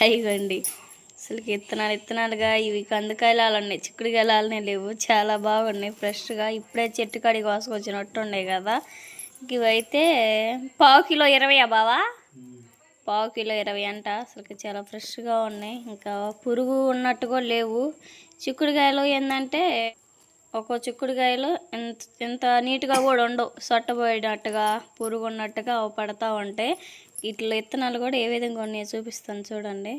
హైగండి అసలు ఇత్తనాలు ఇత్తనాలుగా ఇవి కందకాయలు అలా ఉన్నాయి చిక్కుడుకాయలు అలానే లేవు. చాలా బాగున్నాయి ఫ్రెష్గా. ఇప్పుడే చెట్టు కాడికి కోసుకొచ్చినట్టు ఉన్నాయి కదా ఇవైతే పావు కిలో ఇరవైయా బావా? పావు కిలో ఇరవై అంట. అసలు చాలా ఫ్రెష్గా ఉన్నాయి. ఇంకా పురుగు ఉన్నట్టు కూడా లేవు. చిక్కుడుకాయలు ఏంటంటే ఒక్కో చిక్కుడుకాయలు ఎంత ఎంత నీట్గా కూడా ఉండవు. సొట్టబోయేటట్టుగా పురుగు ఉన్నట్టుగా అవి పడతా ఉంటాయి. ఇట్లా విత్తనాలు కూడా ఏ విధంగా ఉన్నాయో చూపిస్తాను చూడండి.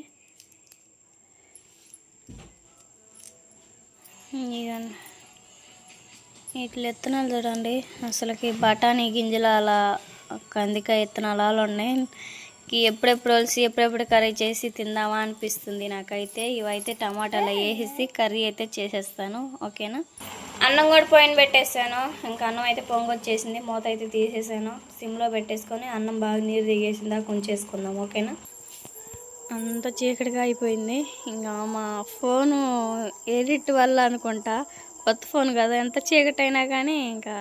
ఇట్లా విత్తనాలు చూడండి. అసలుకి బఠానీ గింజలు అలా కందికాయ విత్తనాలు అలా ఉన్నాయి. ఎప్పుడెప్పుడు వలిసి ఎప్పుడెప్పుడు కర్రీ చేసి తిందామా అనిపిస్తుంది నాకైతే. ఇవైతే టమాటాలు వేసేసి కర్రీ అయితే చేసేస్తాను. ఓకేనా? అన్నం కూడా పోయిన పెట్టేసాను. ఇంకా అన్నం అయితే పొంగొచ్చేసింది. మూత అయితే తీసేసాను. సిమ్లో పెట్టేసుకొని అన్నం బాగా నీరు దిగేసిందా కొంచేసుకుందాం ఓకేనా? అంత చీకటిగా అయిపోయింది. ఇంకా మా ఫోను ఎడిట్ వల్ల అనుకుంటా. కొత్త ఫోన్ కదా ఎంత చీకటి అయినా కానీ ఇంకా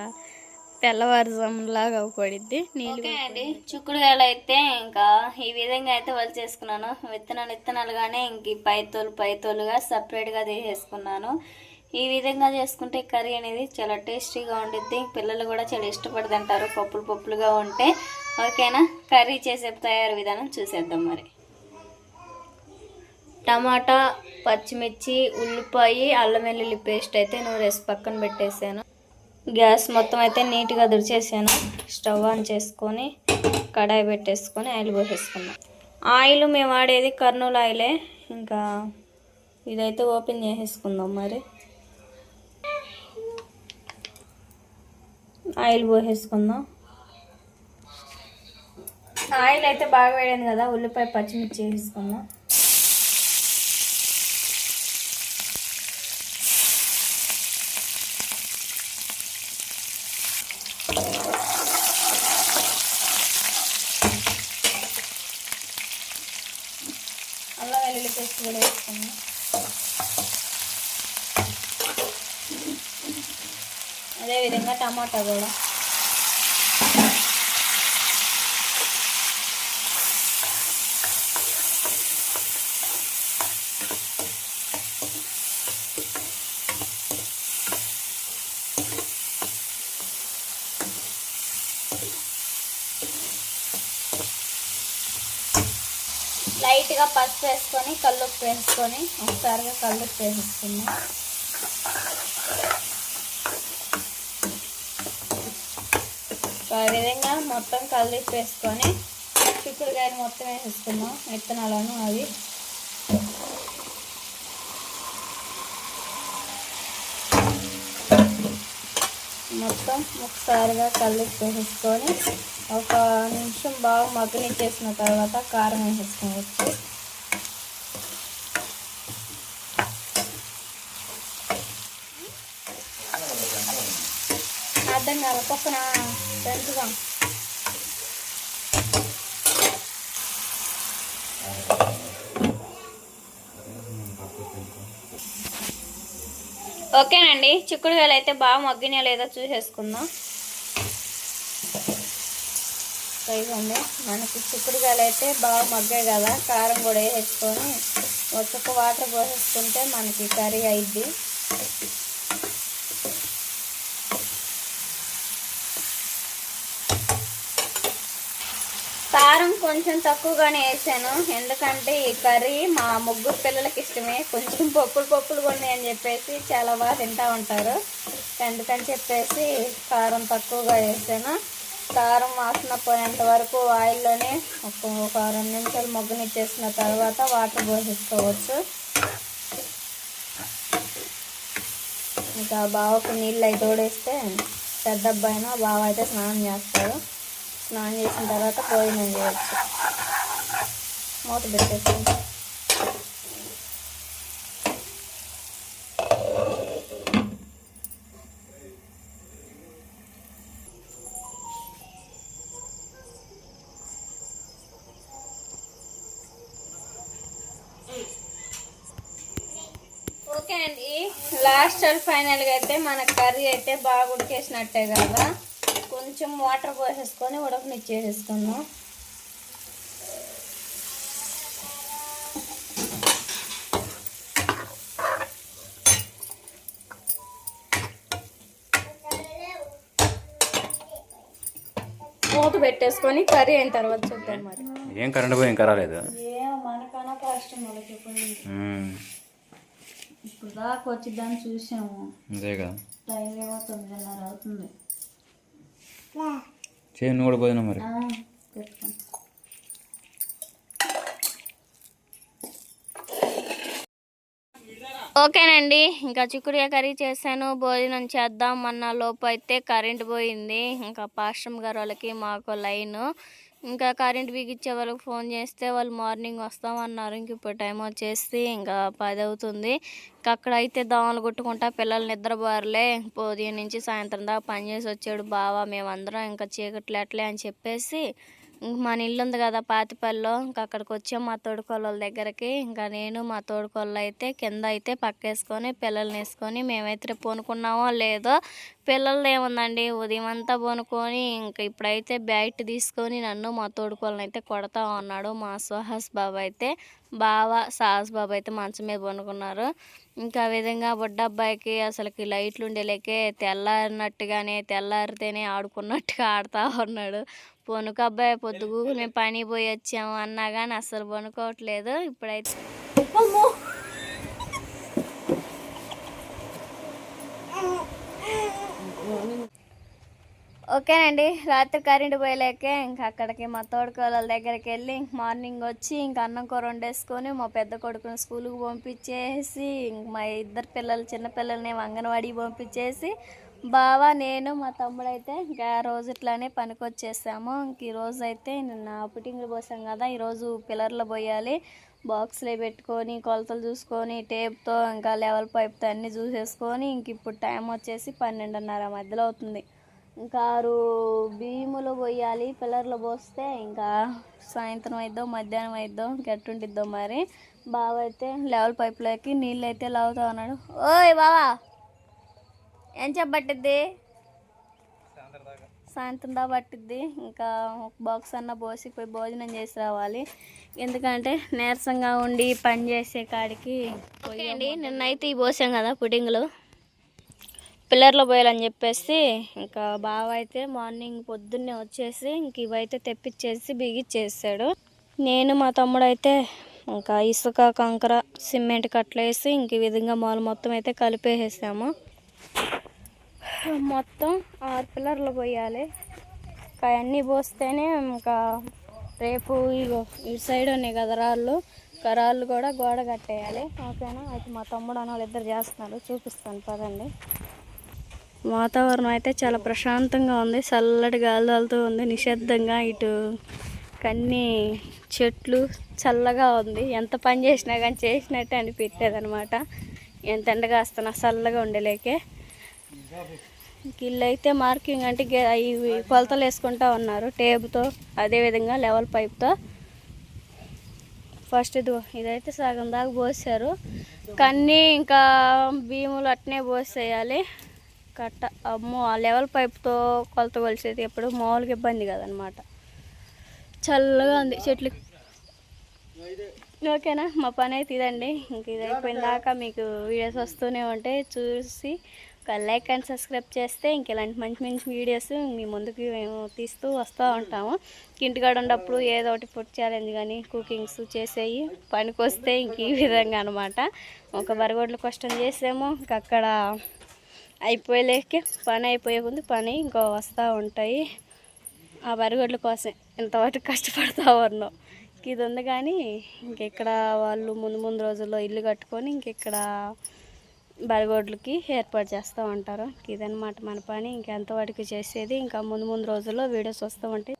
తెల్లవారుజాములాగా పడిద్ది నీళ్ళు అండి. చిక్కుడుకాయలు అయితే ఇంకా ఈ విధంగా అయితే వలి చేసుకున్నాను. విత్తనాలు విత్తనాలుగానే ఇంక పైతోలు పైతోలుగా సపరేట్గా తీసేసుకున్నాను. ఈ విధంగా చేసుకుంటే కర్రీ అనేది చాలా టేస్టీగా ఉండిద్ది. పిల్లలు కూడా చాలా ఇష్టపడి తింటారు పప్పులు పప్పులుగా ఉంటే. ఓకేనా? కర్రీ చేసే తయారు విధానం చూసేద్దాం మరి. టమాటా పచ్చిమిర్చి ఉల్లిపాయ అల్లం వెల్లుల్లి పేస్ట్ అయితే నూరేసి పక్కన పెట్టేసాను. గ్యాస్ మొత్తం అయితే నీట్గా దుడిచేసాను స్టవ్ ఆన్ చేసుకొని కడాయి పెట్టేసుకొని ఆయిల్ పోసేసుకున్నాం. ఆయిల్ మేము వాడేది కర్నూలు ఆయిలే. ఇంకా ఇదైతే ఓపెన్ చేసేసుకుందాం మరి. ఆయిల్ పోసేసుకుందాం. ఆయిల్ అయితే బాగా వేడింది కదా ఉల్లిపాయ పచ్చిమిర్చి వేసుకుందాం అల్లం వెల్లుల్లి పేస్ట్ కూడా వేసుకుందాం. అదేవిధంగా టమాటా కూడా. లైట్గా పసుపు వేసుకొని కల్లుప్పు వేసుకొని ఒకసారిగా కల్లుప్పు వేసేసుకున్నాం విధంగా మొత్తం కల్లుప్పు వేసుకొని చిక్కుడుకాయలు మొత్తం వేసేసుకున్నాం విత్తనాలను అవి. మొత్తం ఒకసారిగా కలిపి వేసేసుకొని ఒక నిమిషం బాగా మగ్గనిచ్చేసిన తర్వాత కారం వేసేసుకోవచ్చు. అర్థం కాదు పక్కన. పెంచుగా ఓకేనండి చిక్కుడుకాయలు అయితే బాగా మగ్గినాయో లేదో చూసేసుకుందాం. ఇవ్వండి మనకి చిక్కుడుకాయలు అయితే బాగా మగ్గాయి కదా కారం కూడా వేసుకొని ఒక్కొక్క వాటర్ పోసేసుకుంటే మనకి కర్రీ అయిద్ది. కారం కొంచెం తక్కువగానే వేసాను. ఎందుకంటే ఈ కర్రీ మా ముగ్గురు పిల్లలకి ఇష్టమే. కొంచెం పప్పులు పప్పులు ఉన్నాయి అని చెప్పేసి చాలా బాగా తింటూ ఉంటారు. అందుకని చెప్పేసి కారం తక్కువగా వేసాను. కారం వాసన పోయేంత వరకు ఆయిల్లోనే ఒక ఒక రెండు నిమిషాలు మొగ్గనిచ్చేసిన తర్వాత వాటర్ పోసేసుకోవచ్చు. ఇంకా బావకు నీళ్ళు అయితే తోడేస్తే పెద్ద అబ్బాయిన బావ అయితే స్నానం చేస్తాడు స్నానం చేసిన తర్వాత భోజనం చేయొచ్చు. మూత పెట్టేసి. ఓకే అండి. లాస్ట్ అండ్ ఫైనల్గా అయితే మన కర్రీ అయితే బాగా ఉడికేసినట్టే కదా. కొంచెం వాటర్ పోసేసుకొని ఉడకనిచ్చేసేసుకుందాం మూత పెట్టేసుకొని కర్రీ అయిన తర్వాత చూద్దాం మరి. ఏం కరెంట్ పోయి ఇంకా రాలేదు మనకన్నా కష్టం ఇప్పుడు దాకా వచ్చిద్దాన్ని చూసాము. అంతేగా. టైం ఏమో తొమ్మిదిన్నర అవుతుంది. చేయి నువ్వు కూడా పోయినా మరి. ఓకేనండి ఇంకా చిక్కుడుగా కర్రీ చేశాను భోజనం చేద్దాం అన్న లోపు అయితే కరెంట్ పోయింది. ఇంకా పాశ్రమ్ గారు వాళ్ళకి మాకు లైన్. ఇంకా కరెంట్ బిగిచ్చే వాళ్ళకి ఫోన్ చేస్తే వాళ్ళు మార్నింగ్ వస్తామన్నారు. ఇంక ఇప్పుడు టైం వచ్చేసి ఇంకా పది అవుతుంది. ఇంకా అక్కడ అయితే దోమలు కొట్టుకుంటా పిల్లలు నిద్రపోరలే ఉదయం నుంచి సాయంత్రం దాకా పని చేసి వచ్చాడు బావా మేమందరం ఇంకా చీకట్లేట్లే అని చెప్పేసి మన ఇల్లు ఉంది కదా పాతిపల్లిలో ఇంకా అక్కడికి వచ్చాం మా తోడుకోళ్ళ దగ్గరికి. ఇంకా నేను మా తోడుకోళ్ళు అయితే కింద అయితే పక్కేసుకొని పిల్లల్ని వేసుకొని మేమైతే రేపు లేదో పిల్లలు ఏముందండి ఉదయం అంతా పొనుకొని ఇంకా ఇప్పుడైతే బ్యాట్ తీసుకొని నన్ను మా తోడుకోళ్ళని అయితే కొడతా ఉన్నాడు మా సుహాస్ బాబు అయితే. బావ సాహస్ బాబు అయితే మంచం మీద పనుకున్నారు. ఇంకా విధంగా బుడ్డబ్బాయికి అసలుకి లైట్లు ఉండేలేకే తెల్లారినట్టుగానే తెల్లారితేనే ఆడుకున్నట్టుగా ఆడుతూ ఉన్నాడు. పొనుకబ్బాయి అబ్బాయి మేము పని పోయి వచ్చాము అన్నా కానీ అసలు పనుకోవట్లేదు ఇప్పుడైతే ఓకేనండి. రాత్రి కరెంటు పోయలేకే ఇంకా అక్కడికి మా తోడుకోళ్ళ దగ్గరికి వెళ్ళి ఇంక మార్నింగ్ వచ్చి ఇంకా అన్నం కూర వండేసుకొని మా పెద్ద కొడుకుని స్కూల్కి పంపించేసి ఇంక మా ఇద్దరు పిల్లలు చిన్న పిల్లల్ని పంపించేసి బావ నేను మా తమ్ముడు అయితే ఇంకా ఆ రోజు ఇట్లానే పనికి వచ్చేసాము ఇంక ఈరోజు అయితే నిన్న పుట్టింగులు పోసాం కదా ఈరోజు పిల్లర్లు పోయాలి. బాక్స్లో పెట్టుకొని కొలతలు చూసుకొని టేప్తో ఇంకా లెవెల్ పైప్తో అన్నీ చూసేసుకొని ఇంక ఇప్పుడు టైం వచ్చేసి పన్నెండున్నర మధ్యలో అవుతుంది. ఇంకా ఆరు బియ్యములు పోయాలి పిల్లర్లో పోస్తే ఇంకా సాయంత్రం అయిద్దో మధ్యాహ్నం అయిద్దో గట్టుండిద్దో మరి. బావ అయితే లెవెల్ పైప్లోకి నీళ్ళు అయితే లాగుతా ఉన్నాడు. ఓయ్ బావా ఏం చెప్పబట్టిద్ది సాయంత్రం దా పట్టిద్ది. ఇంకా ఒక బాక్స్ అన్న పోసి పోయి భోజనం చేసి రావాలి. ఎందుకంటే నీరసంగా ఉండి పని చేసే కాడికి పోయండి నిన్నైతే ఈ పోసాం కదా పుడింగ్లు. పిల్లర్లో పోయాలని చెప్పేసి ఇంకా బావ అయితే మార్నింగ్ పొద్దున్నే వచ్చేసి ఇంక ఇవైతే తెప్పించేసి బిగిచ్చేసాడు. నేను మా తమ్ముడు అయితే ఇంకా ఇసుక కంకర సిమెంట్ కట్లేసి ఇంక ఈ విధంగా మాలు మొత్తం అయితే కలిపేసేసాము. మొత్తం ఆరు పిల్లర్లు పోయాలి. ఇంకా అన్నీ పోస్తేనే ఇంకా రేపు ఇగో ఇటు సైడ్ ఉన్నాయి కదా రాళ్ళు ఇంకా రాళ్ళు కూడా గోడ కట్టేయాలి. ఓకేనా? అయితే మా తమ్ముడు అన్న వాళ్ళు ఇద్దరు చేస్తున్నారు. చూపిస్తాను పదండి. వాతావరణం అయితే చాలా ప్రశాంతంగా ఉంది. చల్లటి గాలి ఉంది. నిశ్శబ్దంగా ఇటు కన్నీ చెట్లు చల్లగా ఉంది. ఎంత పని చేసినా కానీ చేసినట్టే అనిపించేది అనమాట ఎంత ఎండగా వస్తున్నా చల్లగా ఉండలేకే. ఇంక ఇల్లు అయితే మార్కింగ్ అంటే ఇవి కొలతలు వేసుకుంటా ఉన్నారు. టేబుతో అదేవిధంగా లెవెల్ పైప్తో. ఫస్ట్ ఇది ఇదైతే సగం దాకా పోసారు కన్నీ ఇంకా భీములు అట్నే పోసేయాలి. కట్ట అమ్మో ఆ లెవెల్ పైప్తో కొలత కొలిసేది ఎప్పుడు మామూలుగా ఇబ్బంది కదనమాట. చల్లగా ఉంది చెట్లు. ఓకేనా మా పని అయితే ఇదండి. ఇంక ఇది అయిపోయిన దాకా మీకు వీడియోస్ వస్తూనే ఉంటాయి. చూసి ఒక లైక్ అండ్ సబ్స్క్రైబ్ చేస్తే ఇంక ఇలాంటి మంచి మంచి వీడియోస్ మీ ముందుకు మేము తీస్తూ వస్తూ ఉంటాము. ఇంటికాడ ఉన్నప్పుడు ఏదో ఒకటి ఫుడ్ ఛాలెంజ్ కానీ కుకింగ్స్ చేసేవి పనికి వస్తే ఇంక ఈ విధంగా అనమాట. ఒక బరగొడ్లు కష్టం చేసాము ఇంక అక్కడ అయిపోయలేక పని అయిపోయే ముందు పని ఇంకో వస్తూ ఉంటాయి. ఆ బరిగొడ్ల కోసం ఇంతవరకు కష్టపడతా ఉన్నాం ఇది ఉంది కానీ ఇంకెక్కడ వాళ్ళు ముందు ముందు రోజుల్లో ఇల్లు కట్టుకొని ఇంకెక్కడ బరిగొడ్లకి ఏర్పాటు చేస్తూ ఉంటారు. ఇదనమాట మన పని. ఇంకెంతవరకు చేసేది ఇంకా ముందు ముందు రోజుల్లో వీడియోస్ వస్తూ ఉంటాయి.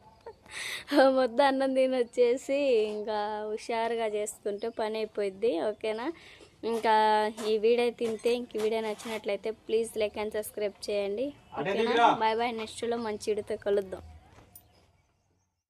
ముద్ద అన్నం తిని వచ్చేసి ఇంకా హుషారుగా చేసుకుంటే పని అయిపోయింది ఓకేనా? ఇంకా ఈ వీడియో తింటే ఇంక వీడియో నచ్చినట్లయితే ప్లీజ్ లైక్ అండ్ సబ్స్క్రైబ్ చేయండి. ఓకేనా? Bye bye. నెక్స్ట్లో మంచి వీడియోతో కలుద్దాం.